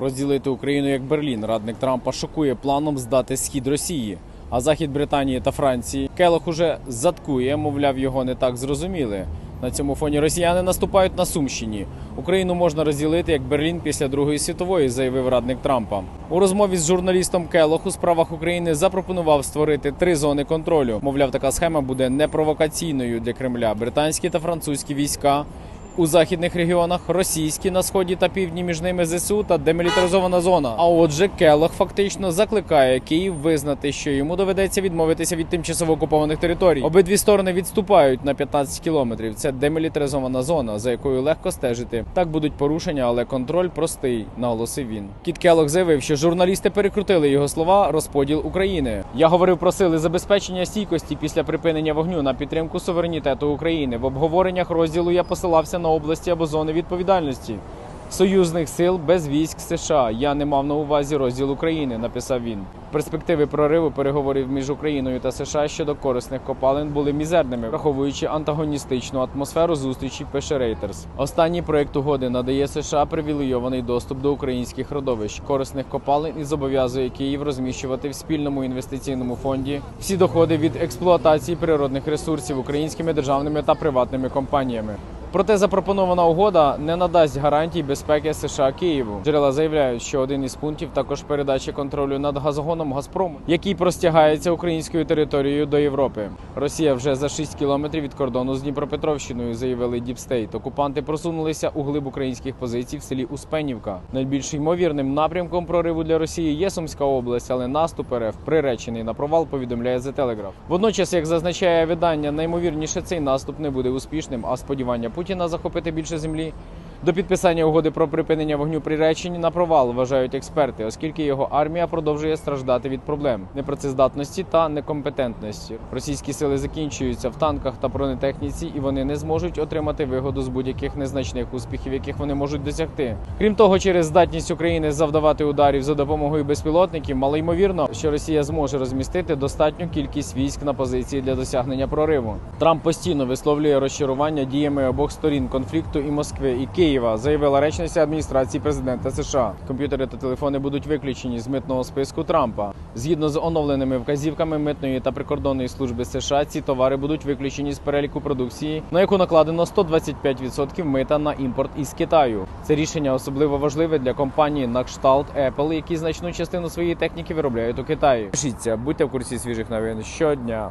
Розділити Україну як Берлін. Радник Трампа шокує планом здати схід Росії. А захід Британії та Франції Келох уже заткує, мовляв, його не так зрозуміли. На цьому фоні росіяни наступають на Сумщині. Україну можна розділити як Берлін після Другої світової, заявив радник Трампа. У розмові з журналістом Келох у справах України запропонував створити три зони контролю. Мовляв, така схема буде непровокаційною для Кремля. Британські та французькі війська у західних регіонах, російські на сході та півдні між ними ЗСУ та демілітаризована зона. А отже, Келох фактично закликає Київ визнати, що йому доведеться відмовитися від тимчасово окупованих територій. Обидві сторони відступають на 15 кілометрів. Це демілітаризована зона, за якою легко стежити. Так будуть порушення, але контроль простий, наголосив він. Кіт Келох заявив, що журналісти перекрутили його слова розподіл України. Я говорив про сили забезпечення стійкості після припинення вогню на підтримку суверенітету України. В обговореннях розділу я посилався на області або зони відповідальності. Союзних сил без військ США. Я не мав на увазі розділ України, написав він. Перспективи прориву переговорів між Україною та США щодо корисних копалин були мізерними, враховуючи антагоністичну атмосферу зустрічі пише Reuters. Останній проект угоди надає США привілейований доступ до українських родовищ корисних копалин і зобов'язує Київ розміщувати в спільному інвестиційному фонді всі доходи від експлуатації природних ресурсів українськими державними та приватними компаніями. Проте запропонована угода не надасть гарантій безпеки США Києву. Джерела заявляють, що один із пунктів також передачі контролю над газогоном Газпрому, який простягається українською територією до Європи. Росія вже за 6 кілометрів від кордону з Дніпропетровщиною, заявили Діпстейт. Окупанти просунулися у глиб українських позицій в селі Успенівка. Найбільш ймовірним напрямком прориву для Росії є Сумська область, але наступ РФ приречений на провал. Повідомляє The Telegraph. Водночас, як зазначає видання, наймовірніше цей наступ не буде успішним, а сподівання Путіна захопити більше землі. До підписання угоди про припинення вогню приречені на провал, вважають експерти, оскільки його армія продовжує страждати від проблем непрацездатності та некомпетентності. Російські сили закінчуються в танках та бронетехніці, і вони не зможуть отримати вигоду з будь-яких незначних успіхів, яких вони можуть досягти. Крім того, через здатність України завдавати ударів за допомогою безпілотників, малоймовірно, що Росія зможе розмістити достатню кількість військ на позиції для досягнення прориву. Трамп постійно висловлює розчарування діями обох сторін конфлікту і Москви і Києва, заявила речниця адміністрації президента США. Комп'ютери та телефони будуть виключені з митного списку Трампа. Згідно з оновленими вказівками митної та прикордонної служби США, ці товари будуть виключені з переліку продукції, на яку накладено 125% мита на імпорт із Китаю. Це рішення особливо важливе для компанії на кшталт Apple, які значну частину своєї техніки виробляють у Китаї. Пишіться, будьте в курсі свіжих новин щодня.